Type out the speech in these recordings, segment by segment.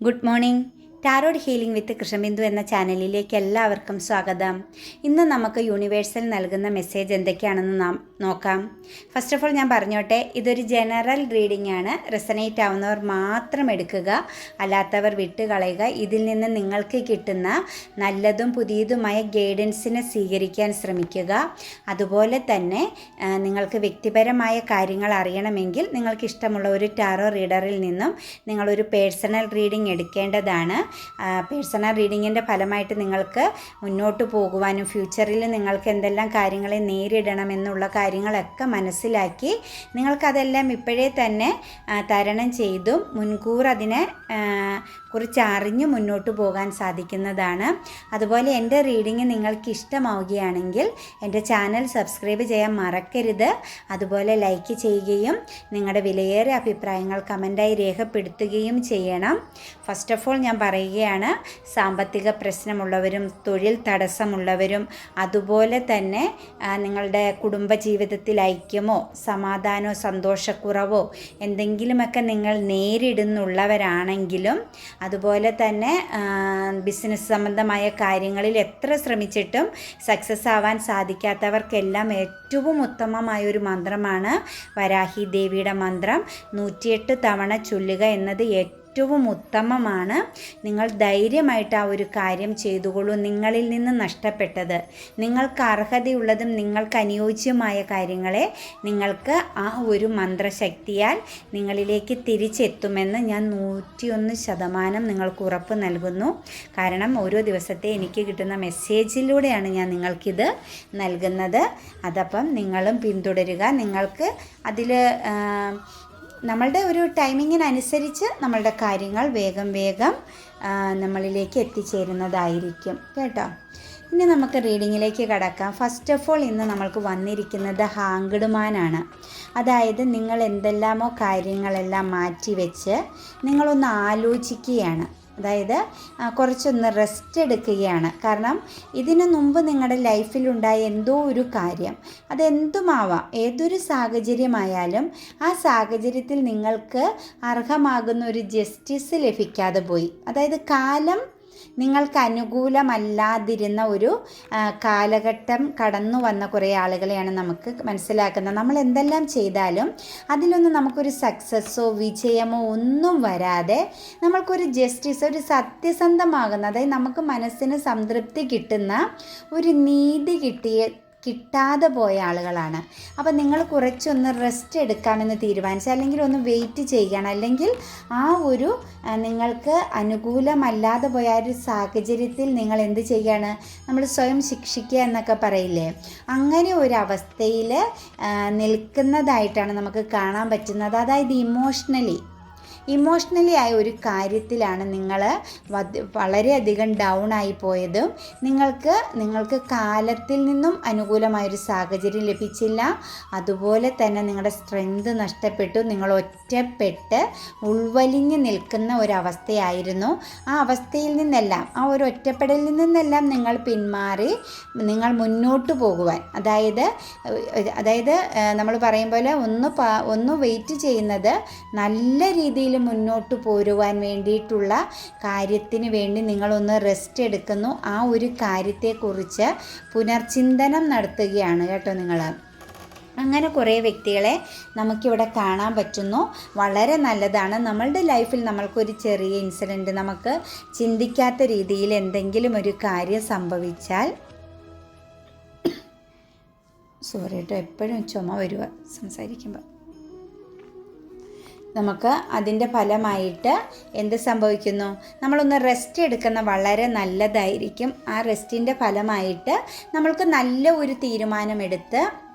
Good morning tarot healing with Krishnabindu എന്ന ചാനലിലേക്ക് എല്ലാവർക്കും സ്വാഗതം. ഇന്ന് നമുക്ക് യൂണിവേഴ്സൽ നൽകുന്ന മെസ്സേജ് എന്തൊക്കെയാണെന്ന് നാം നോക്കാം. ഫസ്റ്റ് ഓഫ് ഓൾ ഞാൻ പറഞ്ഞോട്ടെ ഇതൊരു ജനറൽ റീഡിംഗ് ആണ്. റെസനേറ്റ് ആവുന്നവർ മാത്രം എടുക്കുക അല്ലാത്തവർ വിട്ടുകളയുക. ഇതിൽ നിന്ന് നിങ്ങൾക്ക് കിട്ടുന്ന നല്ലതും പുതിയതുമായ ഗൈഡൻസിനെ സ്വീകരിക്കാൻ ശ്രമിക്കുക. അതുപോലെ തന്നെ നിങ്ങൾക്ക് വ്യക്തിപരമായ കാര്യങ്ങൾ അറിയണമെങ്കിൽ നിങ്ങൾക്ക് ഇഷ്ടമുള്ള ഒരു ടാറോ റീഡറിൽ നിന്നും നിങ്ങളൊരു പേഴ്സണൽ റീഡിംഗ് എടുക്കേണ്ടതാണ്. പേഴ്സണൽ റീഡിങ്ങിന്റെ ഫലമായിട്ട് നിങ്ങൾക്ക് മുന്നോട്ട് പോകുവാനും ഫ്യൂച്ചറിൽ നിങ്ങൾക്ക് എന്തെല്ലാം കാര്യങ്ങളെ നേരിടണമെന്നുള്ള കാര്യങ്ങളൊക്കെ മനസ്സിലാക്കി നിങ്ങൾക്കതെല്ലാം ഇപ്പോഴേ തന്നെ തരണം ചെയ്തും മുൻകൂർ അതിനെ കുറിച്ച് അറിഞ്ഞ് മുന്നോട്ട് പോകാൻ സാധിക്കുന്നതാണ്. അതുപോലെ എന്റെ റീഡിങ് നിങ്ങൾക്ക് ഇഷ്ടമാവുകയാണെങ്കിൽ എന്റെ ചാനൽ സബ്സ്ക്രൈബ് ചെയ്യാൻ മറക്കരുത്. അതുപോലെ ലൈക്ക് ചെയ്യുകയും നിങ്ങളുടെ വിലയേറിയ അഭിപ്രായങ്ങൾ കമന്റായി രേഖപ്പെടുത്തുകയും ചെയ്യണം. ഫസ്റ്റ് ഓഫ് ഓൾ ഞാൻ പറയുകയാണ്. സാമ്പത്തിക പ്രശ്നമുള്ളവരും തൊഴിൽ തടസ്സമുള്ളവരും അതുപോലെ തന്നെ നിങ്ങളുടെ കുടുംബജീവിതത്തിൽ ഐക്യമോ സമാധാനമോ സന്തോഷക്കുറവോ എന്തെങ്കിലുമൊക്കെ നിങ്ങൾ നേരിടുന്നുള്ളവരാണെങ്കിലും അതുപോലെ തന്നെ ബിസിനസ് സംബന്ധമായ കാര്യങ്ങളിൽ എത്ര ശ്രമിച്ചിട്ടും സക്സസ് ആവാൻ സാധിക്കാത്തവർക്കെല്ലാം ഏറ്റവും ഉത്തമമായ ഒരു മന്ത്രമാണ് വരാഹി ദേവിയുടെ മന്ത്രം. നൂറ്റിയെട്ട് തവണ ചൊല്ലുക എന്നത് ഏറ്റവും ഉത്തമമാണ് നിങ്ങൾ ധൈര്യമായിട്ട് ആ ഒരു കാര്യം ചെയ്തുകൊള്ളൂ. നിങ്ങളിൽ നിന്ന് നഷ്ടപ്പെട്ടത്. നിങ്ങൾക്ക് അർഹതയുള്ളതും നിങ്ങൾക്ക് അനുയോജ്യമായ കാര്യങ്ങളെ നിങ്ങൾക്ക് ആ ഒരു മന്ത്രശക്തിയാൽ നിങ്ങളിലേക്ക് തിരിച്ചെത്തുമെന്ന് ഞാൻ നൂറ്റിയൊന്ന് ശതമാനം നിങ്ങൾക്ക് ഉറപ്പ് നൽകുന്നു. കാരണം ഓരോ ദിവസത്തെ എനിക്ക് കിട്ടുന്ന മെസ്സേജിലൂടെയാണ് ഞാൻ നിങ്ങൾക്കിത് നൽകുന്നത്. അതപ്പം നിങ്ങളും പിന്തുടരുക. നിങ്ങൾക്ക് അതിൽ നമ്മളുടെ ഒരു ടൈമിങ്ങിനനുസരിച്ച് നമ്മളുടെ കാര്യങ്ങൾ വേഗം വേഗം നമ്മളിലേക്ക് എത്തിച്ചേരുന്നതായിരിക്കും. കേട്ടോ? ഇനി നമുക്ക് റീഡിങ്ങിലേക്ക് കടക്കാം. ഫസ്റ്റ് ഓഫ് ഓൾ ഇന്ന് നമ്മൾക്ക് വന്നിരിക്കുന്നത് ഹാങ്കിടുമാനാണ് അതായത് നിങ്ങൾ എന്തെല്ലാമോ കാര്യങ്ങളെല്ലാം മാറ്റി വെച്ച് നിങ്ങളൊന്ന് ആലോചിക്കുകയാണ്. അതായത് കുറച്ചൊന്ന് റെസ്റ്റ് എടുക്കുകയാണ്. കാരണം ഇതിനു മുമ്പ് നിങ്ങളുടെ ലൈഫിലുണ്ടായ എന്തോ ഒരു കാര്യം അതെന്തുമാവാം ഏതൊരു സാഹചര്യമായാലും ആ സാഹചര്യത്തിൽ നിങ്ങൾക്ക് അർഹമാകുന്ന ഒരു ജസ്റ്റിസ് ലഭിക്കാതെ പോയി. അതായത് കാലം നിങ്ങൾക്ക് അനുകൂലമല്ലാതിരുന്ന ഒരു കാലഘട്ടം കടന്നു വന്ന കുറേ ആളുകളെയാണ് നമുക്ക് മനസ്സിലാക്കുന്നത്. നമ്മൾ എന്തെല്ലാം ചെയ്താലും അതിലൊന്നും നമുക്കൊരു സക്സസ്സോ വിജയമോ ഒന്നും വരാതെ നമ്മൾക്കൊരു ജസ്റ്റിസ് ഒരു സത്യസന്ധമാകുന്ന അതായത് നമുക്ക് മനസ്സിന് സംതൃപ്തി കിട്ടുന്ന ഒരു നീതി കിട്ടിയ കിട്ടാതെ പോയ ആളുകളാണ്. അപ്പം നിങ്ങൾ കുറച്ചൊന്ന് റെസ്റ്റ് എടുക്കാമെന്ന് തീരുമാനിച്ച അല്ലെങ്കിൽ ഒന്ന് വെയിറ്റ് ചെയ്യണം. അല്ലെങ്കിൽ ആ ഒരു നിങ്ങൾക്ക് അനുകൂലമല്ലാതെ പോയ ഒരു സാഹചര്യത്തിൽ നിങ്ങൾ എന്ത് ചെയ്യാണ്? നമ്മൾ സ്വയം ശിക്ഷിക്കുക എന്നൊക്കെ പറയില്ലേ? അങ്ങനെ ഒരു അവസ്ഥയിൽ നിൽക്കുന്നതായിട്ടാണ് നമുക്ക് കാണാൻ പറ്റുന്നത്. അതായത് ഇമോഷണലി ഇമോഷണലി ആയ ഒരു കാര്യത്തിലാണ് നിങ്ങൾ വളരെയധികം ഡൗൺ ആയി പോയതും. നിങ്ങൾക്ക് നിങ്ങൾക്ക് കാലത്തിൽ നിന്നും അനുകൂലമായൊരു സാഹചര്യം ലഭിച്ചില്ല. അതുപോലെ തന്നെ നിങ്ങളുടെ സ്ട്രെങ്ത് നഷ്ടപ്പെട്ടു. നിങ്ങൾ ഒറ്റപ്പെട്ട് ഉൾവലിഞ്ഞ് നിൽക്കുന്ന ഒരവസ്ഥയായിരുന്നു ആ അവസ്ഥയിൽ നിന്നെല്ലാം ആ ഒരു ഒറ്റപ്പെടലിൽ നിന്നെല്ലാം നിങ്ങൾ പിന്മാറി നിങ്ങൾ മുന്നോട്ട് പോകുവാൻ. അതായത് അതായത് നമ്മൾ പറയും പോലെ ഒന്ന് ഒന്ന് വെയിറ്റ് ചെയ്യുന്നത് നല്ല രീതിയിൽ മുന്നോട്ട് പോരുവാൻ വേണ്ടിയിട്ടുള്ള കാര്യത്തിന് വേണ്ടി നിങ്ങളൊന്ന് റെസ്റ്റ് എടുക്കുന്നു. ആ ഒരു കാര്യത്തെക്കുറിച്ച് പുനർചിന്തനം നടത്തുകയാണ് കേട്ടോ നിങ്ങൾ അങ്ങനെ കുറേ വ്യക്തികളെ നമുക്കിവിടെ കാണാൻ പറ്റുന്നു. വളരെ നല്ലതാണ്. നമ്മളുടെ ലൈഫിൽ നമ്മൾക്കൊരു ചെറിയ ഇൻസിഡന്റ് നമുക്ക് ചിന്തിക്കാത്ത രീതിയിൽ എന്തെങ്കിലും ഒരു കാര്യം സംഭവിച്ചാൽ സോറി കേട്ടോ എപ്പോഴും ചുമ വരുക സംസാരിക്കുമ്പോൾ നമുക്ക് അതിന്റെ ഫലമായിട്ട് എന്ത് സംഭവിക്കുന്നു? നമ്മളൊന്ന് റെസ്റ്റ് എടുക്കുന്ന വളരെ നല്ലതായിരിക്കും. ആ റെസ്റ്റിന്റെ ഫലമായിട്ട് നമ്മൾക്ക് നല്ല ഒരു തീരുമാനമെടുത്ത്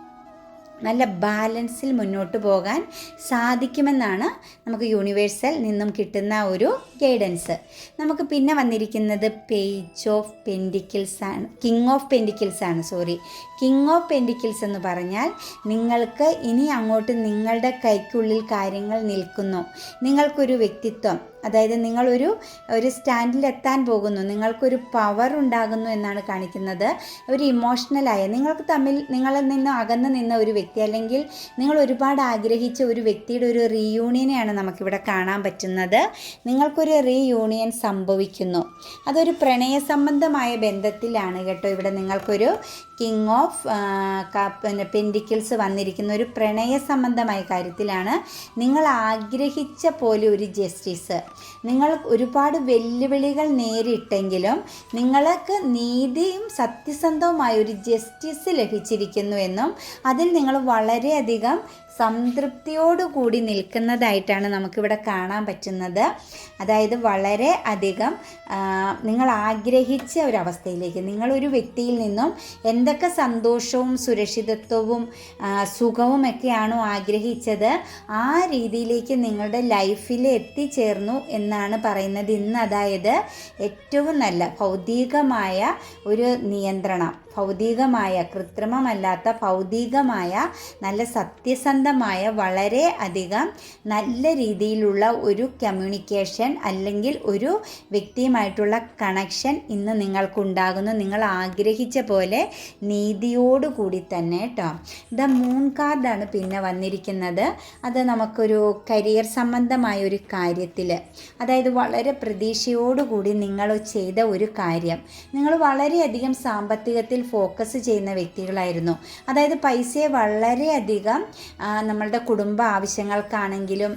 നല്ല ബാലൻസിൽ മുന്നോട്ട് പോകാൻ സാധിക്കുമെന്നാണ് നമുക്ക് യൂണിവേഴ്സൽ നിന്നും കിട്ടുന്ന ഒരു ഗൈഡൻസ്. നമുക്ക് പിന്നെ വന്നിരിക്കുന്നത് പേജ് ഓഫ് പെൻഡിക്കിൾസ് ആണ്. കിങ് ഓഫ് പെൻഡിക്കിൾസ് ആണ് സോറി കിങ് ഓഫ് പെൻഡിക്കിൾസ് എന്ന് പറഞ്ഞാൽ നിങ്ങൾക്ക് ഇനി അങ്ങോട്ട് നിങ്ങളുടെ കൈക്കുള്ളിൽ കാര്യങ്ങൾ നിൽക്കുന്നു. നിങ്ങൾക്കൊരു വ്യക്തിത്വം അതായത് നിങ്ങളൊരു ഒരു സ്റ്റാൻഡിലെത്താൻ പോകുന്നു. നിങ്ങൾക്കൊരു പവർ ഉണ്ടാകുന്നു എന്നാണ് കാണിക്കുന്നത്. ഒരു ഇമോഷണലായ നിങ്ങൾക്ക് തമ്മിൽ നിങ്ങളിൽ നിന്ന് അകന്നു നിന്ന ഒരു വ്യക്തി അല്ലെങ്കിൽ നിങ്ങൾ ഒരുപാട് ആഗ്രഹിച്ച ഒരു വ്യക്തിയുടെ ഒരു റീയൂണിയനെയാണ് നമുക്കിവിടെ കാണാൻ പറ്റുന്നത്. നിങ്ങൾക്കൊരു റീയൂണിയൻ സംഭവിക്കുന്നു. അതൊരു പ്രണയ സംബന്ധമായ ബന്ധത്തിലാണ് കേട്ടോ ഇവിടെ നിങ്ങൾക്കൊരു കിങ് ഓഫ് പിന്നെ പെൻഡിക്കിൾസ് വന്നിരിക്കുന്ന ഒരു പ്രണയ സംബന്ധമായ കാര്യത്തിലാണ് നിങ്ങൾ ആഗ്രഹിച്ച പോലെ ഒരു ജസ്റ്റിസ് നിങ്ങൾ ഒരുപാട് വെല്ലുവിളികൾ നേരിട്ടെങ്കിലും നിങ്ങൾക്ക് നീതിയും സത്യസന്ധവുമായ ഒരു ജസ്റ്റിസ് ലഭിച്ചിരിക്കുന്നു എന്നും അതിൽ നിങ്ങൾ വളരെയധികം സംതൃപ്തിയോടുകൂടി നിൽക്കുന്നതായിട്ടാണ് നമുക്കിവിടെ കാണാൻ പറ്റുന്നത്. അതായത് വളരെ അധികം നിങ്ങൾ ആഗ്രഹിച്ച ഒരവസ്ഥയിലേക്ക് നിങ്ങളൊരു വ്യക്തിയിൽ നിന്നും എന്തൊക്കെ സന്തോഷവും സുരക്ഷിതത്വവും സുഖവും ഒക്കെയാണോ ആഗ്രഹിച്ചത് ആ രീതിയിലേക്ക് നിങ്ങളുടെ ലൈഫിൽ എത്തിച്ചേർന്നു എന്നാണ് പറയുന്നത്. ഇന്ന് അതായത് ഏറ്റവും നല്ല ഭൗതികമായ ഒരു നിയന്ത്രണം ഭൗതികമായ കൃത്രിമമല്ലാത്ത ഭൗതികമായ നല്ല സത്യസന്ധമായ വളരെ അധികം നല്ല രീതിയിലുള്ള ഒരു കമ്മ്യൂണിക്കേഷൻ അല്ലെങ്കിൽ ഒരു വ്യക്തിയുമായിട്ടുള്ള കണക്ഷൻ ഇന്ന് നിങ്ങൾക്കുണ്ടാകുന്നു. നിങ്ങൾ ആഗ്രഹിച്ച പോലെ നീതിയോടുകൂടി തന്നെ കേട്ടോ ദ മൂൺ കാർഡാണ് പിന്നെ വന്നിരിക്കുന്നത്. അത് നമുക്കൊരു കരിയർ സംബന്ധമായ ഒരു കാര്യത്തിൽ അതായത് വളരെ പ്രതീക്ഷയോടുകൂടി നിങ്ങൾ ചെയ്ത ഒരു കാര്യം. നിങ്ങൾ വളരെയധികം സാമ്പത്തികത്തിൽ ഫോക്കസ് ചെയ്യുന്ന വ്യക്തികളായിരുന്നു. അതായത് പൈസയെ വളരെയധികം നമ്മളുടെ കുടുംബ ആവശ്യങ്ങൾക്കാണെങ്കിലും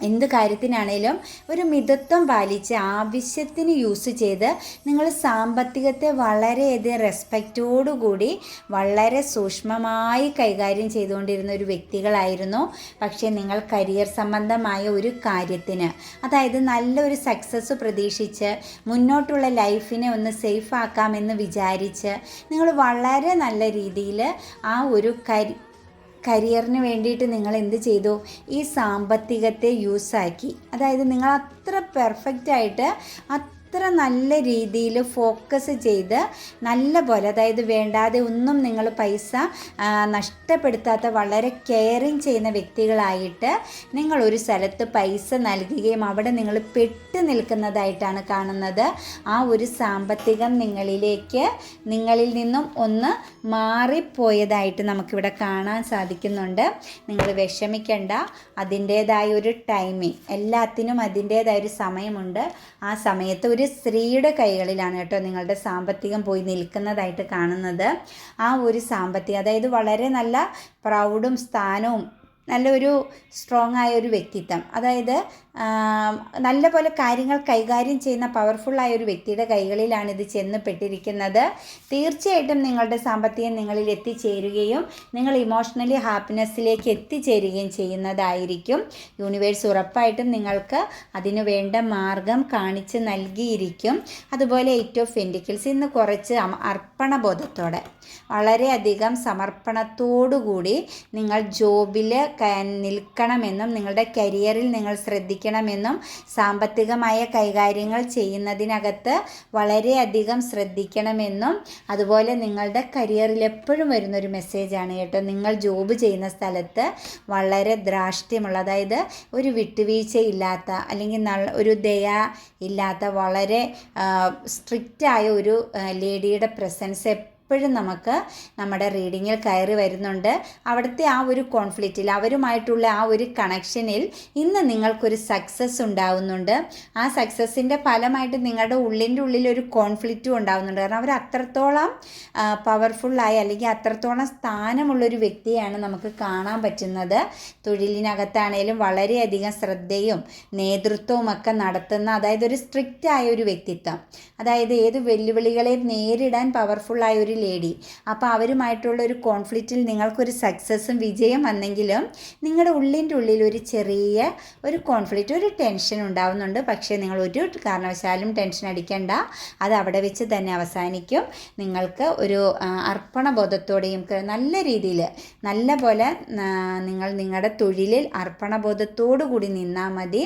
എന്ത് കാര്യത്തിനാണേലും ഒരു മിതത്വം പാലിച്ച് ആവശ്യത്തിന് യൂസ് ചെയ്ത് നിങ്ങൾ സാമ്പത്തികത്തെ വളരെയധികം റെസ്പെക്റ്റോടുകൂടി വളരെ സൂക്ഷ്മമായി കൈകാര്യം ചെയ്തുകൊണ്ടിരുന്ന ഒരു വ്യക്തികളായിരുന്നു. പക്ഷേ നിങ്ങൾ കരിയർ സംബന്ധമായ ഒരു കാര്യത്തിന് അതായത് നല്ലൊരു സക്സസ് പ്രതീക്ഷിച്ച് മുന്നോട്ടുള്ള ലൈഫിനെ ഒന്ന് സേഫ് ആക്കാമെന്ന് വിചാരിച്ച് നിങ്ങൾ വളരെ നല്ല രീതിയിൽ ആ ഒരു കരി കരിയറിന് വേണ്ടിയിട്ട് നിങ്ങൾ എന്ത് ചെയ്തു? ഈ സാമ്പത്തികത്തെ യൂസാക്കി അതായത് നിങ്ങൾ അത്ര പെർഫെക്റ്റ് ആയിട്ട് അത്ര നല്ല രീതിയിൽ ഫോക്കസ് ചെയ്ത് നല്ല പോലെ അതായത് വേണ്ടാതെ ഒന്നും നിങ്ങൾ പൈസ നഷ്ടപ്പെടുത്താത്ത വളരെ കെയറിങ് ചെയ്യുന്ന വ്യക്തികളായിട്ട് നിങ്ങൾ ഒരു സ്ഥലത്ത് പൈസ നൽകുകയും അവിടെ നിങ്ങൾ പെട്ട് നിൽക്കുന്നതായിട്ടാണ് കാണുന്നത്. ആ ഒരു സാമ്പത്തികം നിങ്ങളിലേക്ക് നിങ്ങളിൽ നിന്നും ഒന്ന് മാറിപ്പോയതായിട്ട് നമുക്കിവിടെ കാണാൻ സാധിക്കുന്നുണ്ട്. നിങ്ങൾ വിഷമിക്കേണ്ട അതിന്റേതായ ഒരു ടൈമിങ് എല്ലാത്തിനും അതിന്റേതായ ഒരു സമയമുണ്ട്. ആ സമയത്ത് ഒരു സ്ത്രീയുടെ കൈകളിലാണ് കേട്ടോ നിങ്ങളുടെ സാമ്പത്തികം പോയി നിൽക്കുന്നതായിട്ട് കാണുന്നത്. ആ ഒരു സാമ്പത്തികം അതായത് വളരെ നല്ല പ്രൗഡും സ്ഥാനവും നല്ലൊരു സ്ട്രോങ് ആയ ഒരു വ്യക്തിത്വം. അതായത് നല്ല പോലെ കാര്യങ്ങൾ കൈകാര്യം ചെയ്യുന്ന പവർഫുള്ളായ ഒരു വ്യക്തിയുടെ കൈകളിലാണ് ഇത് ചെന്നപ്പെട്ടിരിക്കുന്നത് തീർച്ചയായിട്ടും നിങ്ങളുടെ സാമ്പത്തികം നിങ്ങളിൽ എത്തിച്ചേരുകയും നിങ്ങൾ ഇമോഷണലി ഹാപ്പിനെസ്സിലേക്ക് എത്തിച്ചേരുകയും ചെയ്യുന്നതായിരിക്കും. യൂണിവേഴ്സ് ഉറപ്പായിട്ടും നിങ്ങൾക്ക് അതിനു വേണ്ട മാർഗം കാണിച്ച് നൽകിയിരിക്കും. അതുപോലെ എയ്റ്റ് ഓഫ് എൻഡിക്കിൾസ് ഇന്ന് കുറച്ച് അർപ്പണബോധത്തോടെ. വളരെയധികം സമർപ്പണത്തോടുകൂടി നിങ്ങൾ ജോബിൽ നിൽക്കണമെന്നും നിങ്ങളുടെ കരിയറിൽ നിങ്ങൾ ശ്രദ്ധിക്കണമെന്നും സാമ്പത്തികമായ കൈകാര്യങ്ങൾ ചെയ്യുന്നതിനകത്ത് വളരെയധികം ശ്രദ്ധിക്കണമെന്നും അതുപോലെ നിങ്ങളുടെ കരിയറിൽ എപ്പോഴും വരുന്നൊരു മെസ്സേജാണ് കേട്ടോ. നിങ്ങൾ ജോബ് ചെയ്യുന്ന സ്ഥലത്ത് വളരെ ദ്രാഷ്ട്യമുള്ള അതായത് ഒരു വിട്ടുവീഴ്ചയില്ലാത്ത അല്ലെങ്കിൽ ഒരു ദയ ഇല്ലാത്ത വളരെ സ്ട്രിക്റ്റായ ഒരു ലേഡിയുടെ പ്രസൻസ് എപ്പോഴും നമുക്ക് നമ്മുടെ റീഡിങ്ങിൽ കയറി വരുന്നുണ്ട്. അവിടുത്തെ ആ ഒരു കോൺഫ്ലിക്റ്റിൽ അവരുമായിട്ടുള്ള ആ ഒരു കണക്ഷനിൽ ഇന്ന് നിങ്ങൾക്കൊരു സക്സസ് ഉണ്ടാവുന്നുണ്ട്. ആ സക്സസ്സിന്റെ ഫലമായിട്ട് നിങ്ങളുടെ ഉള്ളിന്റെ ഉള്ളിൽ ഒരു കോൺഫ്ലിക്റ്റും ഉണ്ടാവുന്നുണ്ട്. കാരണം അവർ അത്രത്തോളം പവർഫുള്ളായി അല്ലെങ്കിൽ അത്രത്തോളം സ്ഥാനമുള്ളൊരു വ്യക്തിയാണ് നമുക്ക് കാണാൻ പറ്റുന്നത്. തൊഴിലിനകത്താണേലും വളരെയധികം ശ്രദ്ധയും നേതൃത്വവും ഒക്കെ നടത്തുന്ന അതായത് ഒരു സ്ട്രിക്റ്റ് ആയ ഒരു വ്യക്തിത്വം. അതായത് ഏത് വെല്ലുവിളികളെയും നേരിടാൻ പവർഫുള്ളായ ഒരു ലേഡി. അപ്പോൾ അവരുമായിട്ടുള്ള ഒരു കോൺഫ്ലിക്റ്റിൽ നിങ്ങൾക്കൊരു സക്സസ്സും വിജയം വന്നെങ്കിലും നിങ്ങളുടെ ഉള്ളിന്റെ ഉള്ളിൽ ഒരു ചെറിയ ഒരു കോൺഫ്ലിക്റ്റ് ഒരു ടെൻഷൻ ഉണ്ടാവുന്നുണ്ട്. പക്ഷേ നിങ്ങൾ ഒരു കാരണവശാലും ടെൻഷൻ അടിക്കേണ്ട. അത് അവിടെ വെച്ച് തന്നെ അവസാനിക്കും. നിങ്ങൾക്ക് ഒരു അർപ്പണ അർപ്പണബോധത്തോടെയും നല്ല രീതിയിൽ നല്ല പോലെ നിങ്ങൾ നിങ്ങളുടെ തൊഴിലിൽ അർപ്പണബോധത്തോടു കൂടി നിന്നാൽ മതി.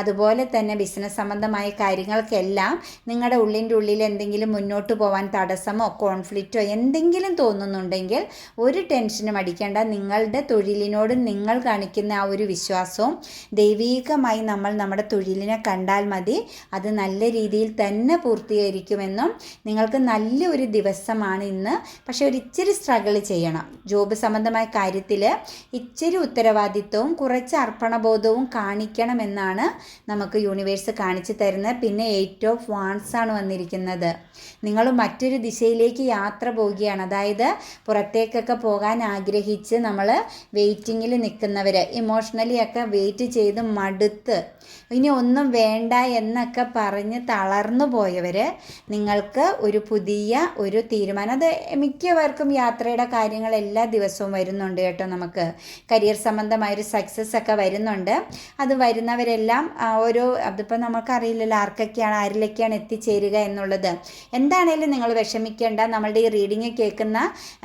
അതുപോലെ തന്നെ ബിസിനസ് സംബന്ധമായ കാര്യങ്ങൾക്കെല്ലാം നിങ്ങളുടെ ഉള്ളിന്റെ ഉള്ളിൽ എന്തെങ്കിലും മുന്നോട്ട് പോകാൻ തടസ്സമോ കോൺഫ്ലിക്റ്റോ തെറ്റോ എന്തെങ്കിലും തോന്നുന്നുണ്ടെങ്കിൽ ഒരു ടെൻഷനും അടിക്കേണ്ട. നിങ്ങളുടെ തൊഴിലിനോട് നിങ്ങൾ കാണിക്കുന്ന ആ ഒരു വിശ്വാസവും ദൈവീകമായി നമ്മൾ നമ്മുടെ തൊഴിലിനെ കണ്ടാൽ മതി. അത് നല്ല രീതിയിൽ തന്നെ പൂർത്തീകരിക്കുമെന്നും നിങ്ങൾക്ക് നല്ലൊരു ദിവസമാണ് ഇന്ന്. പക്ഷേ ഒരു ഇച്ചിരി സ്ട്രഗിൾ ചെയ്യണം. ജോബ് സംബന്ധമായ കാര്യത്തിൽ ഇച്ചിരി ഉത്തരവാദിത്വവും കുറച്ച് അർപ്പണബോധവും കാണിക്കണമെന്നാണ് നമുക്ക് യൂണിവേഴ്സ് കാണിച്ചു തരുന്നത്. പിന്നെ എയ്റ്റ് ഓഫ് വാൺസ് ആണ് വന്നിരിക്കുന്നത്. നിങ്ങൾ മറ്റൊരു ദിശയിലേക്ക് യാത്ര പോവുകയാണ്. അതായത് പുറത്തേക്കൊക്കെ പോകാൻ ആഗ്രഹിച്ച് നമ്മൾ വെയിറ്റിങ്ങിൽ നിൽക്കുന്നവർ ഇമോഷണലി ഒക്കെ വെയിറ്റ് ചെയ്ത് മടുത്ത് ഇനി ഒന്നും വേണ്ട എന്നൊക്കെ പറഞ്ഞ് തളർന്നു പോയവർ നിങ്ങൾക്ക് ഒരു പുതിയ ഒരു തീരുമാനം. അത് മിക്കവർക്കും യാത്രയുടെ കാര്യങ്ങൾ എല്ലാ ദിവസവും വരുന്നുണ്ട് കേട്ടോ നമുക്ക്. കരിയർ സംബന്ധമായൊരു സക്സസ് ഒക്കെ വരുന്നുണ്ട്. അത് വരുന്നവരെല്ലാം ഓരോ അതിപ്പോൾ നമുക്കറിയില്ലല്ലോ ആർക്കൊക്കെയാണ് ആരിലേക്കാണ് എത്തിച്ചേരുക എന്നുള്ളത്. എന്താണേലും നിങ്ങൾ വിഷമിക്കേണ്ട നമ്മളുടെ ഈ റീഡിങ് കേൾക്കുന്ന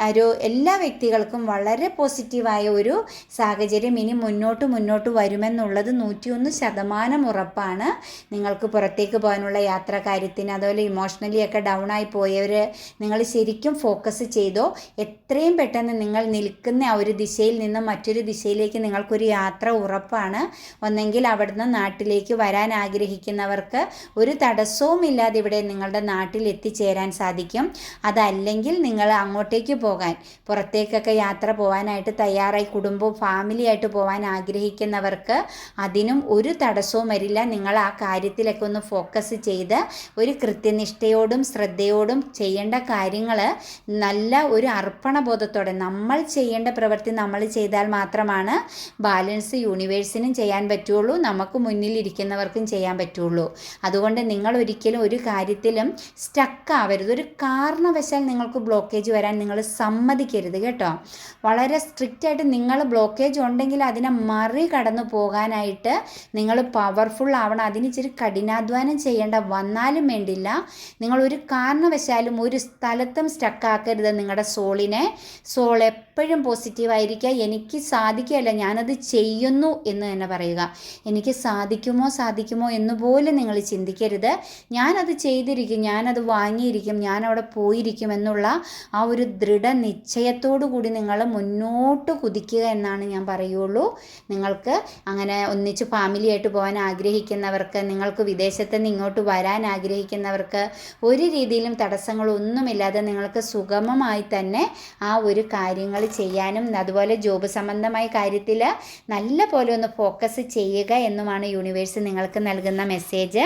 ഒരു എല്ലാ വ്യക്തികൾക്കും വളരെ പോസിറ്റീവായ ഒരു സാഹചര്യം ഇനി മുന്നോട്ട് മുന്നോട്ട് വരുമെന്നുള്ളത് നൂറ്റിയൊന്ന് ശതമാനം ഉറപ്പാണ്. നിങ്ങൾക്ക് പുറത്തേക്ക് പോകാനുള്ള യാത്ര കാര്യത്തിന് അതുപോലെ ഇമോഷണലി ഒക്കെ ഡൗൺ ആയി പോയവർ നിങ്ങൾ ശരിക്കും ഫോക്കസ് ചെയ്തോ എത്രയും പെട്ടെന്ന് നിങ്ങൾ നിൽക്കുന്ന ആ ഒരു ദിശയിൽ നിന്ന് മറ്റൊരു ദിശയിലേക്ക് നിങ്ങൾക്കൊരു യാത്ര ഉറപ്പാണ്. ഒന്നെങ്കിൽ അവിടുന്ന് നാട്ടിലേക്ക് വരാൻ ആഗ്രഹിക്കുന്നവർക്ക് ഒരു തടസ്സവും ഇല്ലാതെ ഇവിടെ നിങ്ങളുടെ നാട്ടിൽ എത്തിച്ചേരാൻ സാധിക്കും. അതല്ലെങ്കിൽ നിങ്ങൾ അങ്ങോട്ടേക്ക് പോകാൻ പുറത്തേക്കൊക്കെ യാത്ര പോകാനായിട്ട് തയ്യാറായി കുടുംബവും ഫാമിലിയായിട്ട് പോകാൻ ആഗ്രഹിക്കുന്നവർക്ക് അതിനും ഒരു തടസ്സവും വരില്ല. നിങ്ങൾ ആ കാര്യത്തിലൊക്കെ ഒന്ന് ഫോക്കസ് ചെയ്ത് ഒരു കൃത്യനിഷ്ഠയോടും ശ്രദ്ധയോടും ചെയ്യേണ്ട കാര്യങ്ങൾ നല്ല ഒരു അർപ്പണബോധത്തോടെ നമ്മൾ ചെയ്യേണ്ട പ്രവൃത്തി നമ്മൾ ചെയ്താൽ മാത്രമാണ് ബാലൻസ് യൂണിവേഴ്സിനും ചെയ്യാൻ പറ്റുള്ളൂ നമുക്ക് മുന്നിലിരിക്കുന്നവർക്കും ചെയ്യാൻ പറ്റുള്ളൂ. അതുകൊണ്ട് നിങ്ങൾ ഒരിക്കലും ഒരു കാര്യത്തിലും സ്റ്റക്ക് ആവരുത്. ഒരു കാരണവശാൽ നിങ്ങൾക്ക് ബ്ലോക്കേജ് വരാൻ നിങ്ങൾ സമ്മതിക്കരുത് കേട്ടോ. വളരെ സ്ട്രിക്റ്റ് ആയിട്ട് നിങ്ങൾ ബ്ലോക്കേജ് ഉണ്ടെങ്കിൽ അതിനെ മറി കടന്നു പോകാനായിട്ട് നിങ്ങൾ പവർഫുൾ ആവണം. അതിന് ഇച്ചിരി കഠിനാധ്വാനം ചെയ്യേണ്ട വന്നാലും വേണ്ടില്ല. നിങ്ങൾ ഒരു കാരണവശാലും ഒരു സ്ഥലത്തും സ്റ്റക്കാക്കരുത് നിങ്ങളുടെ സോളിനെ. സോൾ എപ്പോഴും പോസിറ്റീവായിരിക്കുക എനിക്ക് സാധിക്കുകയല്ല ഞാനത് ചെയ്യുന്നു എന്ന് തന്നെ പറയുക. എനിക്ക് സാധിക്കുമോ സാധിക്കുമോ എന്ന് പോലും നിങ്ങൾ ചിന്തിക്കരുത്. ഞാനത് ചെയ്തിരിക്കും ഞാനത് വാങ്ങിയിരിക്കും ഞാൻ അവിടെ പോയിരിക്കും എന്നുള്ള ആ ഒരു ദൃഢനിശ്ചയത്തോടു കൂടി നിങ്ങൾ മുന്നോട്ട് കുതിക്കുക എന്നാണ് ഞാൻ പറയുള്ളൂ. നിങ്ങൾക്ക് അങ്ങനെ ഒന്നിച്ച് ഫാമിലിയായിട്ട് പോകാൻ ആഗ്രഹിക്കുന്നവർക്ക് നിങ്ങൾക്ക് വിദേശത്ത് നിന്ന് ഇങ്ങോട്ട് വരാൻ ആഗ്രഹിക്കുന്നവർക്ക് ഒരു രീതിയിലും തടസ്സങ്ങളൊന്നുമില്ലാതെ നിങ്ങൾക്ക് സുഗമമായി തന്നെ ആ ഒരു കാര്യങ്ങൾ ചെയ്യാനും അതുപോലെ ജോബ് സംബന്ധമായ കാര്യത്തിൽ നല്ല പോലെ ഒന്ന് ഫോക്കസ് ചെയ്യുക എന്നുമാണ് യൂണിവേഴ്സ് നിങ്ങൾക്ക് നൽകുന്ന മെസ്സേജ്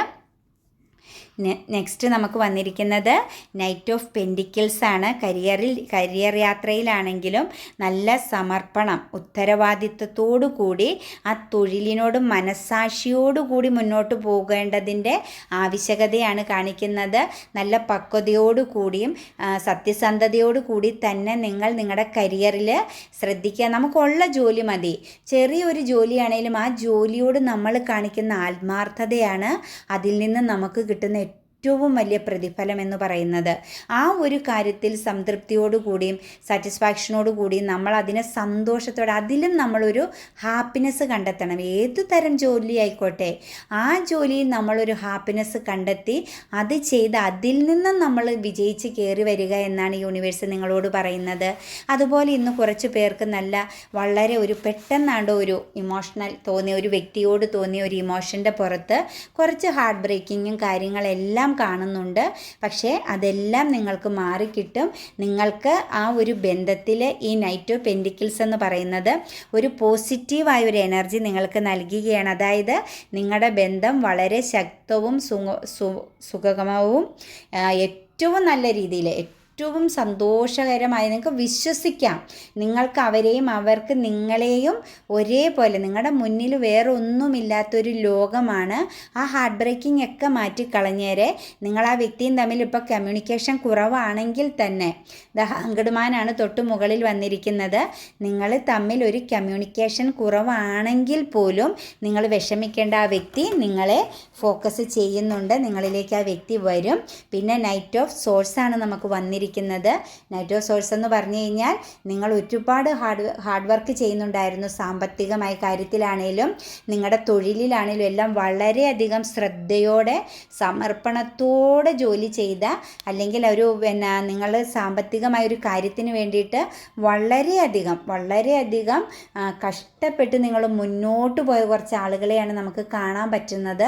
നെക്സ്റ്റ് നമുക്ക് വന്നിരിക്കുന്നത് നൈറ്റ് ഓഫ് പെൻഡിക്കിൾസ് ആണ്. കരിയറിൽ കരിയർ യാത്രയിലാണെങ്കിലും നല്ല സമർപ്പണം ഉത്തരവാദിത്വത്തോടു കൂടി ആ തൊഴിലിനോട് മനസ്സാക്ഷിയോടുകൂടി മുന്നോട്ട് പോകേണ്ടതിന്റെ ആവശ്യകതയാണ് കാണിക്കുന്നത്. നല്ല പക്വതയോടു കൂടിയും സത്യസന്ധതയോട് കൂടി തന്നെ നിങ്ങൾ നിങ്ങളുടെ കരിയറിൽ ശ്രദ്ധിക്കുക. നമുക്കുള്ള ജോലി മതി. ചെറിയൊരു ജോലിയാണെങ്കിലും ആ ജോലിയോട് നമ്മൾ കാണിക്കുന്ന ആത്മാർത്ഥതയാണ് അതിൽ നിന്ന് നമുക്ക് കിട്ടുന്ന ഏറ്റവും വലിയ പ്രതിഫലം എന്ന് പറയുന്നത് ആ ഒരു കാര്യത്തിൽ സംതൃപ്തിയോടുകൂടിയും സാറ്റിസ്ഫാക്ഷനോടുകൂടിയും നമ്മൾ അതിനെ സന്തോഷത്തോടെ അതിലും നമ്മളൊരു ഹാപ്പിനെസ് കണ്ടെത്തണം. ഏത് തരം ജോലി ആയിക്കോട്ടെ ആ ജോലിയിൽ നമ്മളൊരു ഹാപ്പിനെസ് കണ്ടെത്തി അത് ചെയ്ത് അതിൽ നിന്നും നമ്മൾ വിജയിച്ച് കയറി വരിക എന്നാണ് യൂണിവേഴ്സ് നിങ്ങളോട് പറയുന്നത്. അതുപോലെ ഇന്ന് കുറച്ച് പേർക്ക് നല്ല വളരെ ഒരു പെട്ടെന്നാണ്ട് ഒരു ഇമോഷണൽ തോന്നിയ ഒരു വ്യക്തിയോട് തോന്നിയ ഒരു ഇമോഷന്റെ പുറത്ത് കുറച്ച് ഹാർട്ട് ബ്രേക്കിങ്ങും കാര്യങ്ങളെല്ലാം കാണുന്നുണ്ട്. പക്ഷേ അതെല്ലാം നിങ്ങൾക്ക് മാറിക്കിട്ടും. നിങ്ങൾക്ക് ആ ഒരു ബന്ധത്തിൽ ഈ നൈറ്റ് ഓഫ് പെൻഡിക്കിൾസ് എന്ന് പറയുന്നത് ഒരു പോസിറ്റീവായ ഒരു എനർജി നിങ്ങൾക്ക് നൽകുകയാണ്. അതായത് നിങ്ങളുടെ ബന്ധം വളരെ ശക്തവും സുഖ സുഖകമവും ഏറ്റവും നല്ല രീതിയിൽ ഏറ്റവും സന്തോഷകരമായി നിങ്ങൾക്ക് വിശ്വസിക്കാം. നിങ്ങൾക്ക് അവരെയും അവർക്ക് നിങ്ങളെയും ഒരേപോലെ നിങ്ങളുടെ മുന്നിൽ വേറെ ഒന്നുമില്ലാത്തൊരു ലോകമാണ് ആ ഹാർട്ട് ബ്രേക്കിംഗ് ഒക്കെ മാറ്റിക്കളഞ്ഞേരെ. നിങ്ങൾ ആ വ്യക്തിയും തമ്മിൽ ഇപ്പോൾ കമ്മ്യൂണിക്കേഷൻ കുറവാണെങ്കിൽ തന്നെ. ദ ഹങ്കടുമാനാണ് തൊട്ട് മുകളിൽ വന്നിരിക്കുന്നത്. നിങ്ങൾ തമ്മിൽ ഒരു കമ്മ്യൂണിക്കേഷൻ കുറവാണെങ്കിൽ പോലും നിങ്ങൾ വിഷമിക്കേണ്ട ആ വ്യക്തി നിങ്ങളെ ഫോക്കസ് ചെയ്യുന്നുണ്ട്. നിങ്ങളിലേക്ക് ആ വ്യക്തി വരും. പിന്നെ നൈറ്റ് ഓഫ് സോഴ്സാണ് നമുക്ക് വന്നിരിക്കുന്നത്. വന്നിരിക്കുന്നത് നൈറ്റോ സോഴ്സ് എന്ന് പറഞ്ഞു കഴിഞ്ഞാൽ നിങ്ങൾ ഒരുപാട് ഹാർഡ് ഹാർഡ് വർക്ക് ചെയ്യുന്നുണ്ടായിരുന്നു സാമ്പത്തികമായ കാര്യത്തിലാണേലും നിങ്ങളുടെ തൊഴിലിലാണേലും എല്ലാം വളരെയധികം ശ്രദ്ധയോടെ സമർപ്പണത്തോടെ ജോലി ചെയ്ത അല്ലെങ്കിൽ ഒരു പിന്നെ നിങ്ങൾ സാമ്പത്തികമായ ഒരു കാര്യത്തിന് വേണ്ടിയിട്ട് വളരെയധികം വളരെയധികം കഷ്ടപ്പെട്ട് നിങ്ങൾ മുന്നോട്ട് പോയ കുറച്ച് ആളുകളെയാണ് നമുക്ക് കാണാൻ പറ്റുന്നത്.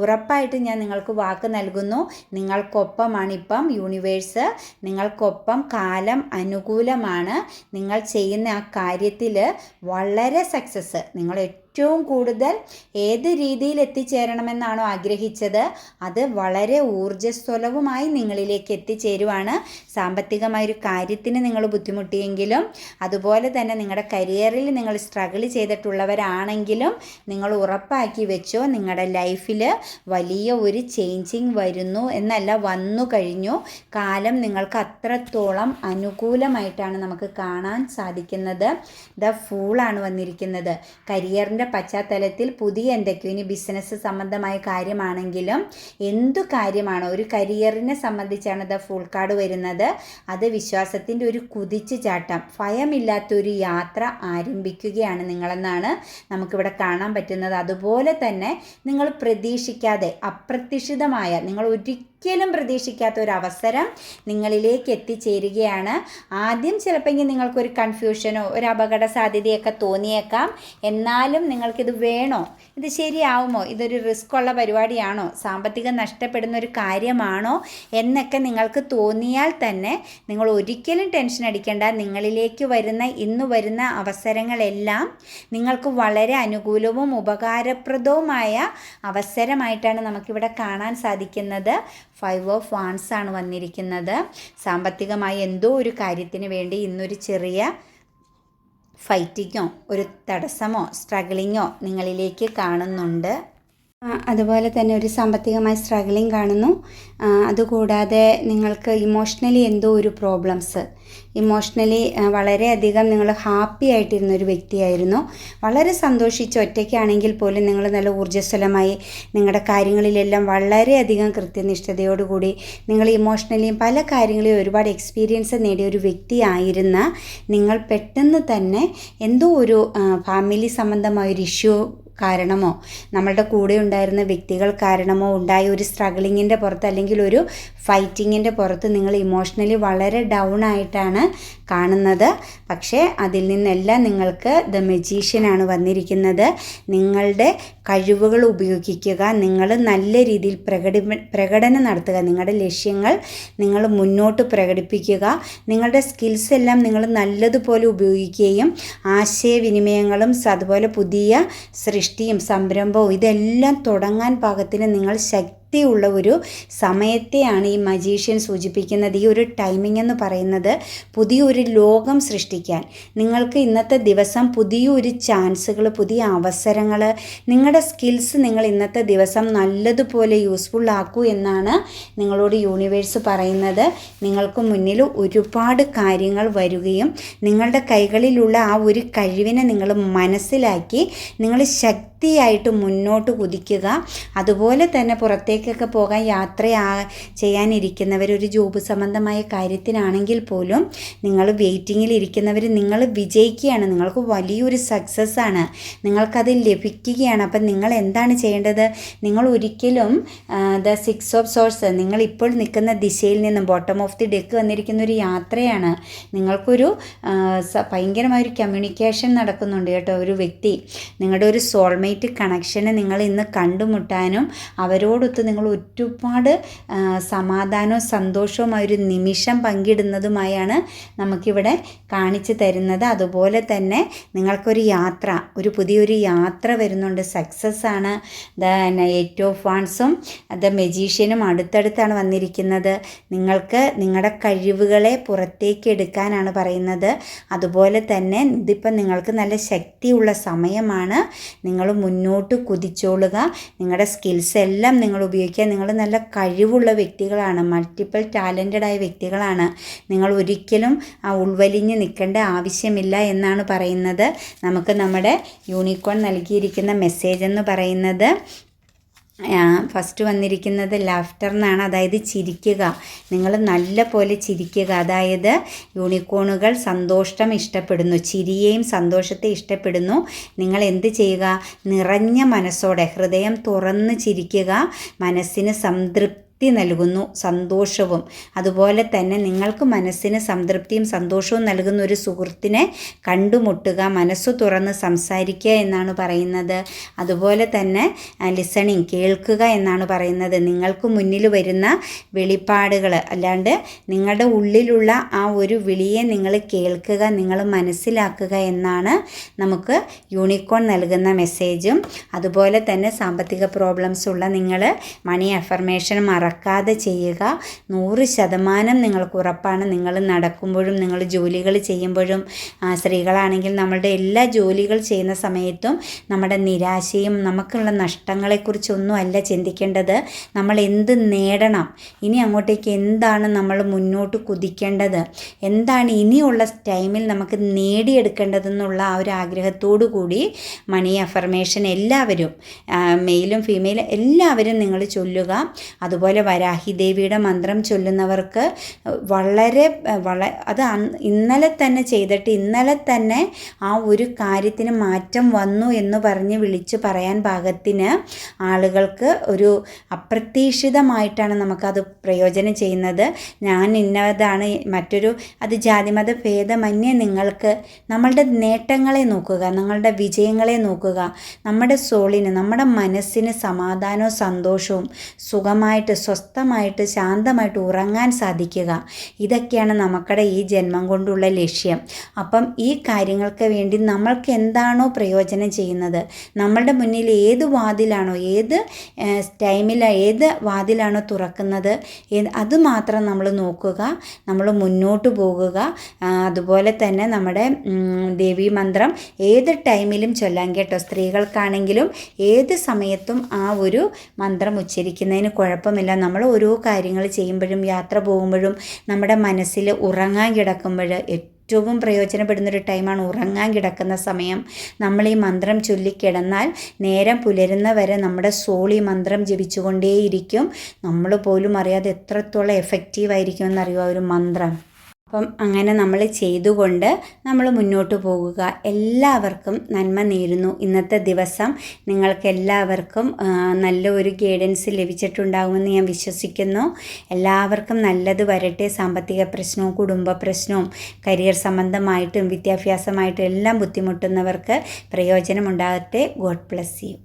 ഉറപ്പായിട്ട് ഞാൻ നിങ്ങൾക്ക് വാക്ക് നൽകുന്നു. നിങ്ങൾക്കൊപ്പമാണ് ഇപ്പം യൂണിവേഴ്സ് നിങ്ങൾക്കൊപ്പം കാലം അനുകൂലമാണ്. നിങ്ങൾ ചെയ്യുന്ന ആ കാര്യത്തിൽ വളരെ സക്സസ് നിങ്ങൾ ഏറ്റവും കൂടുതൽ ഏത് രീതിയിൽ എത്തിച്ചേരണമെന്നാണോ ആഗ്രഹിച്ചത് അത് വളരെ ഊർജസ്വലവുമായി നിങ്ങളിലേക്ക് എത്തിച്ചേരുവാണ്. സാമ്പത്തികമായൊരു കാര്യത്തിന് നിങ്ങൾ ബുദ്ധിമുട്ടിയെങ്കിലും അതുപോലെ തന്നെ നിങ്ങളുടെ കരിയറിൽ നിങ്ങൾ സ്ട്രഗിൾ ചെയ്തിട്ടുള്ളവരാണെങ്കിലും നിങ്ങൾ ഉറപ്പാക്കി വെച്ചോ നിങ്ങളുടെ ലൈഫിൽ വലിയ ഒരു ചേഞ്ചിങ് വരുന്നു എന്നല്ല വന്നു കഴിഞ്ഞു. കാലം നിങ്ങൾക്ക് അത്രത്തോളം അനുകൂലമായിട്ടാണ് നമുക്ക് കാണാൻ സാധിക്കുന്നത്. ദ ഫൂളാണ് വന്നിരിക്കുന്നത്. കരിയറിന്റെ പശ്ചാത്തലത്തിൽ പുതിയ എന്തൊക്കെയോ ഇനി ബിസിനസ് സംബന്ധമായ കാര്യമാണെങ്കിലും എന്തു കാര്യമാണോ ഒരു കരിയറിനെ സംബന്ധിച്ചാണ് ദ ഫുൾ കാർഡ് വരുന്നത്. അത് വിശ്വാസത്തിന്റെ ഒരു കുതിച്ചു ചാട്ടം. ഭയമില്ലാത്തൊരു യാത്ര ആരംഭിക്കുകയാണ് നിങ്ങളെന്നാണ് നമുക്കിവിടെ കാണാൻ പറ്റുന്നത്. അതുപോലെ തന്നെ നിങ്ങൾ പ്രതീക്ഷിക്കാതെ അപ്രതീക്ഷിതമായ നിങ്ങൾ ഒരിക്കലും പ്രതീക്ഷിക്കാത്ത ഒരു അവസരം നിങ്ങളിലേക്ക് എത്തിച്ചേരുകയാണ്. ആദ്യം ചിലപ്പോൾ നിങ്ങൾക്കൊരു കൺഫ്യൂഷനോ ഒരു അപകട സാധ്യതയൊക്കെ തോന്നിയേക്കാം. എന്നാലും നിങ്ങൾക്കിത് വേണോ? ഇത് ശരിയാവുമോ? ഇതൊരു റിസ്ക് ഉള്ള പരിപാടിയാണോ? സാമ്പത്തികം നഷ്ടപ്പെടുന്ന ഒരു കാര്യമാണോ? എന്നൊക്കെ നിങ്ങൾക്ക് തോന്നിയാൽ തന്നെ നിങ്ങൾ ഒരിക്കലും ടെൻഷൻ അടിക്കേണ്ട. നിങ്ങളിലേക്ക് വരുന്ന ഇന്ന് വരുന്ന അവസരങ്ങളെല്ലാം നിങ്ങൾക്ക് വളരെ അനുകൂലവും ഉപകാരപ്രദവുമായ അവസരമായിട്ടാണ് നമുക്കിവിടെ കാണാൻ സാധിക്കുന്നത്. ഫൈവ് ഓഫ് വാൺസ് ആണ് വന്നിരിക്കുന്നത്. സാമ്പത്തികമായി എന്തോ ഒരു കാര്യത്തിന് വേണ്ടി ഇന്നൊരു ചെറിയ ഫൈറ്റിങ്ങോ ഒരു തടസ്സമോ സ്ട്രഗിളിങ്ങോ നിങ്ങളിലേക്ക് കാണുന്നുണ്ട്. അതുപോലെ തന്നെ ഒരു സാമ്പത്തികമായ സ്ട്രഗിളിങ് കാണുന്നു. അതുകൂടാതെ നിങ്ങൾക്ക് ഇമോഷണലി എന്തോ ഒരു പ്രോബ്ലംസ് ഇമോഷണലി വളരെയധികം നിങ്ങൾ ഹാപ്പി ആയിട്ടിരുന്ന ഒരു വ്യക്തിയായിരുന്നു. വളരെ സന്തോഷിച്ച് ഒറ്റയ്ക്കാണെങ്കിൽ പോലും നിങ്ങൾ നല്ല ഊർജസ്വലമായി നിങ്ങളുടെ കാര്യങ്ങളിലെല്ലാം വളരെയധികം കൃത്യനിഷ്ഠതയോടുകൂടി നിങ്ങൾ ഇമോഷണലിയും പല കാര്യങ്ങളെയും ഒരുപാട് എക്സ്പീരിയൻസ് നേടിയ ഒരു വ്യക്തിയായിരുന്ന നിങ്ങൾ പെട്ടെന്ന് തന്നെ എന്തോ ഒരു ഫാമിലി സംബന്ധമായ ഒരു ഇഷ്യൂ കാരണമോ? നമ്മളുടെ കൂടെ ഉണ്ടായിരുന്ന വ്യക്തികൾ കാരണമോ? ഉണ്ടായ ഒരു സ്ട്രഗിളിങ്ങിന്റെ പുറത്ത് അല്ലെങ്കിൽ ഒരു ഫൈറ്റിങ്ങിന്റെ പുറത്ത് നിങ്ങൾ ഇമോഷണലി വളരെ ഡൗൺ ആയിട്ടാണ് കാണുന്നത്. പക്ഷേ അതിൽ നിന്നെല്ലാം നിങ്ങൾക്ക് ദ മെജീഷ്യനാണ് വന്നിരിക്കുന്നത്. നിങ്ങളുടെ കഴിവുകൾ ഉപയോഗിക്കുക നിങ്ങൾ നല്ല രീതിയിൽ പ്രകടി പ്രകടനം നടത്തുക നിങ്ങളുടെ ലക്ഷ്യങ്ങൾ നിങ്ങൾ മുന്നോട്ട് പ്രകടിപ്പിക്കുക നിങ്ങളുടെ സ്കിൽസ് എല്ലാം നിങ്ങൾ നല്ലതുപോലെ ഉപയോഗിക്കുകയും ആശയവിനിമയങ്ങളും അതുപോലെ പുതിയ സൃഷ്ടിയും സംരംഭവും ഇതെല്ലാം തുടങ്ങാൻ പാകത്തിന് നിങ്ങൾ ശക്തിയുള്ള ഒരു സമയത്തെയാണ് ഈ മജീഷ്യൻ സൂചിപ്പിക്കുന്നത് ഈ ഒരു ടൈമിംഗ് എന്ന് പറയുന്നത് പുതിയൊരു ലോകം സൃഷ്ടിക്കാൻ. നിങ്ങൾക്ക് ഇന്നത്തെ ദിവസം പുതിയൊരു ചാൻസുകൾ പുതിയ അവസരങ്ങൾ നിങ്ങളുടെ സ്കിൽസ് നിങ്ങൾ ഇന്നത്തെ ദിവസം നല്ലതുപോലെ യൂസ്ഫുൾ ആക്കൂ എന്നാണ് നിങ്ങളോട് യൂണിവേഴ്സ് പറയുന്നത്. നിങ്ങൾക്ക് മുന്നിൽ ഒരുപാട് കാര്യങ്ങൾ വരികയും നിങ്ങളുടെ കൈകളിലുള്ള ആ ഒരു കഴിവിനെ നിങ്ങൾ മനസ്സിലാക്കി നിങ്ങൾ ശക്തിയായിട്ട് മുന്നോട്ട് കുതിക്കുക. അതുപോലെ തന്നെ പുറത്തേക്കൊക്കെ പോകാൻ യാത്ര ചെയ്യാനിരിക്കുന്നവർ ഒരു ജോബ് സംബന്ധമായ കാര്യത്തിനാണെങ്കിൽ പോലും നിങ്ങൾ വെയിറ്റിങ്ങിൽ ഇരിക്കുന്നവർ നിങ്ങൾ വിജയിക്കുകയാണ്. നിങ്ങൾക്ക് വലിയൊരു സക്സസ് ആണ്. നിങ്ങൾക്കത് ലഭിക്കുകയാണ്. അപ്പം നിങ്ങൾ എന്താണ് ചെയ്യേണ്ടത്? നിങ്ങൾ ഒരിക്കലും ദ സിക്സ് ഓഫ് സോഴ്സ് നിങ്ങൾ ഇപ്പോൾ നിൽക്കുന്ന ദിശയിൽ നിന്നും ബോട്ടം ഓഫ് ദി ഡെക്ക് വന്നിരിക്കുന്ന ഒരു യാത്രയാണ്. നിങ്ങൾക്കൊരു ഭയങ്കരമായ ഒരു കമ്മ്യൂണിക്കേഷൻ നടക്കുന്നുണ്ട് കേട്ടോ ഒരു വ്യക്തി. നിങ്ങളുടെ ഒരു സോൾമേറ്റ് കണക്ഷനെ നിങ്ങൾ ഇന്ന് കണ്ടുമുട്ടാനും അവരോടൊത്ത് നിങ്ങൾ ഒരുപാട് സമാധാനവും സന്തോഷവും ആ ഒരു നിമിഷം പങ്കിടുന്നതുമായാണ് നമുക്കിവിടെ കാണിച്ചു തരുന്നത്. അതുപോലെ തന്നെ നിങ്ങൾക്കൊരു യാത്ര ഒരു പുതിയൊരു യാത്ര വരുന്നുണ്ട്. സക്സസ് ആണ്. ദ എയ്റ്റ് ഓഫ് വാൺസും ദ മെജീഷ്യനും അടുത്തടുത്താണ് വന്നിരിക്കുന്നത്. നിങ്ങൾക്ക് നിങ്ങളുടെ കഴിവുകളെ പുറത്തേക്ക് എടുക്കാനാണ് പറയുന്നത്. അതുപോലെ തന്നെ ഇതിപ്പം നിങ്ങൾക്ക് നല്ല ശക്തിയുള്ള സമയമാണ്. നിങ്ങൾ മുന്നോട്ട് കുതിച്ചോളുക. നിങ്ങളുടെ സ്കിൽസ് എല്ലാം നിങ്ങൾ ഉപയോഗിക്കുക. നിങ്ങൾ നല്ല കഴിവുള്ള വ്യക്തികളാണ്. മൾട്ടിപ്പിൾ ടാലന്റഡ് ആയ വ്യക്തികളാണ്. നിങ്ങൾ ഒരിക്കലും ആ ഉൾവലിഞ്ഞ് നിൽക്കേണ്ട ആവശ്യമില്ല എന്നാണ് പറയുന്നത്. നമുക്ക് നമ്മുടെ യൂണിക്കോൺ നൽകിയിരിക്കുന്ന മെസ്സേജ് എന്ന് പറയുന്നത്. ഫസ്റ്റ് വന്നിരിക്കുന്നത് ലാഫ്റ്റർ എന്നാണ് അതായത് ചിരിക്കുക. നിങ്ങൾ നല്ല പോലെ ചിരിക്കുക. അതായത് യൂണിക്കോണുകൾ സന്തോഷം ഇഷ്ടപ്പെടുന്നു. ചിരിയെയും സന്തോഷത്തെ ഇഷ്ടപ്പെടുന്നു. നിങ്ങൾ എന്ത് ചെയ്യുക? നിറഞ്ഞ മനസ്സോടെ ഹൃദയം തുറന്ന് ചിരിക്കുക. മനസ്സിന് സംതൃപ്തി തൃപ്തി നൽകുന്നു സന്തോഷവും. അതുപോലെ തന്നെ നിങ്ങൾക്ക് മനസ്സിന് സംതൃപ്തിയും സന്തോഷവും നൽകുന്ന ഒരു സുഹൃത്തിനെ കണ്ടുമുട്ടുക മനസ്സു തുറന്ന് സംസാരിക്കുക എന്നാണ് പറയുന്നത്. അതുപോലെ തന്നെ ലിസണിങ് കേൾക്കുക എന്നാണ് പറയുന്നത്. നിങ്ങൾക്ക് മുന്നിൽ വരുന്ന വെളിപ്പാടുകൾ അല്ലാണ്ട് നിങ്ങളുടെ ഉള്ളിലുള്ള ആ ഒരു വിളിയെ നിങ്ങൾ കേൾക്കുക നിങ്ങൾ മനസ്സിലാക്കുക എന്നാണ് നമുക്ക് യൂണിക്കോൺ നൽകുന്ന മെസ്സേജും അതുപോലെ തന്നെ സാമ്പത്തിക പ്രോബ്ലംസ് ഉള്ള നിങ്ങൾ മണി അഫർമേഷൻ മറ മറക്കാതെ ചെയ്യുക. നൂറ് ശതമാനം നിങ്ങൾക്ക് ഉറപ്പാണ്. നിങ്ങൾ നടക്കുമ്പോഴും നിങ്ങൾ ജോലികൾ ചെയ്യുമ്പോഴും സ്ത്രീകളാണെങ്കിൽ നമ്മളുടെ എല്ലാ ജോലികൾ ചെയ്യുന്ന സമയത്തും നമ്മുടെ നിരാശയും നമുക്കുള്ള നഷ്ടങ്ങളെക്കുറിച്ചൊന്നും അല്ല ചിന്തിക്കേണ്ടത്. നമ്മൾ എന്ത് നേടണം? ഇനി അങ്ങോട്ടേക്ക് എന്താണ് നമ്മൾ മുന്നോട്ട് കുതിക്കേണ്ടത്? എന്താണ് ഇനിയുള്ള ടൈമിൽ നമുക്ക് നേടിയെടുക്കേണ്ടതെന്നുള്ള ആ ഒരു ആഗ്രഹത്തോടു കൂടി മണി അഫർമേഷൻ എല്ലാവരും മെയിലും ഫീമെയിലും എല്ലാവരും നിങ്ങൾ ചൊല്ലുക. അതുപോലെ വരാഹി ദേവിയുടെ മന്ത്രം ചൊല്ലുന്നവർക്ക് വളരെ വള അത് ഇന്നലെ തന്നെ ചെയ്തിട്ട് ഇന്നലെ തന്നെ ആ ഒരു കാര്യത്തിന് മാറ്റം വന്നു എന്ന് പറഞ്ഞ് വിളിച്ച് പറയാൻ ഭാഗത്തിന് ആളുകൾക്ക് ഒരു അപ്രതീക്ഷിതമായിട്ടാണ് നമുക്കത് പ്രയോജനം ചെയ്യുന്നത്. ഞാൻ ഇന്നതാണ് മറ്റൊരു അത് ജാതിമത ഭേദമന്യേ നിങ്ങൾക്ക് നമ്മളുടെ നേട്ടങ്ങളെ നോക്കുക നിങ്ങളുടെ വിജയങ്ങളെ നോക്കുക നമ്മുടെ സോളിന് നമ്മുടെ മനസ്സിന് സമാധാനവും സന്തോഷവും സുഖമായിട്ട് സ്വസ്ഥമായിട്ട് ശാന്തമായിട്ട് ഉറങ്ങാൻ സാധിക്കുക. ഇതൊക്കെയാണ് നമുക്കടെ ഈ ജന്മം കൊണ്ടുള്ള ലക്ഷ്യം. അപ്പം ഈ കാര്യങ്ങൾക്ക് വേണ്ടി നമ്മൾക്ക് എന്താണോ പ്രയോജനം ചെയ്യുന്നത്? നമ്മളുടെ മുന്നിൽ ഏത് വാതിലാണോ ഏത് ടൈമിൽ ഏത് വാതിലാണോ തുറക്കുന്നത്? അത് മാത്രം നമ്മൾ നോക്കുക നമ്മൾ മുന്നോട്ട് പോകുക. അതുപോലെ തന്നെ നമ്മുടെ ദേവീ മന്ത്രം ഏത് ടൈമിലും ചൊല്ലാൻ കേട്ടോ. സ്ത്രീകൾക്കാണെങ്കിലും ഏത് സമയത്തും ആ ഒരു മന്ത്രം ഉച്ചരിക്കുന്നതിന് കുഴപ്പമില്ല. നമ്മൾ ഓരോ കാര്യങ്ങൾ ചെയ്യുമ്പോഴും യാത്ര പോകുമ്പോഴും നമ്മുടെ മനസ്സിൽ ഉറങ്ങാൻ കിടക്കുമ്പോൾ ഏറ്റവും പ്രയോജനപ്പെടുന്നൊരു ടൈമാണ് ഉറങ്ങാൻ കിടക്കുന്ന സമയം. നമ്മൾ ഈ മന്ത്രം ചൊല്ലിക്കിടന്നാൽ നേരം പുലരുന്ന വരെ നമ്മുടെ സോൾ ഈ മന്ത്രം ജപിച്ചുകൊണ്ടേയിരിക്കും. നമ്മൾ പോലും അറിയാതെ എത്രത്തോളം എഫക്റ്റീവായിരിക്കുമെന്നറിയുമോ എന്നറിയുമോ ഒരു മന്ത്രം? അപ്പം അങ്ങനെ നമ്മൾ ചെയ്തുകൊണ്ട് നമ്മൾ മുന്നോട്ട് പോകുക. എല്ലാവർക്കും നന്മ നേരുന്നു. ഇന്നത്തെ ദിവസം നിങ്ങൾക്ക് എല്ലാവർക്കും നല്ല ഒരു ഗൈഡൻസ് ലഭിച്ചിട്ടുണ്ടാകുമെന്ന് ഞാൻ വിശ്വസിക്കുന്നു. എല്ലാവർക്കും നല്ലത് വരട്ടെ. സാമ്പത്തിക പ്രശ്നവും കുടുംബ പ്രശ്നവും കരിയർ സംബന്ധമായിട്ടും വിദ്യാഭ്യാസമായിട്ടും എല്ലാം ബുദ്ധിമുട്ടുന്നവർക്ക് പ്രയോജനമുണ്ടാകട്ടെ. God bless you.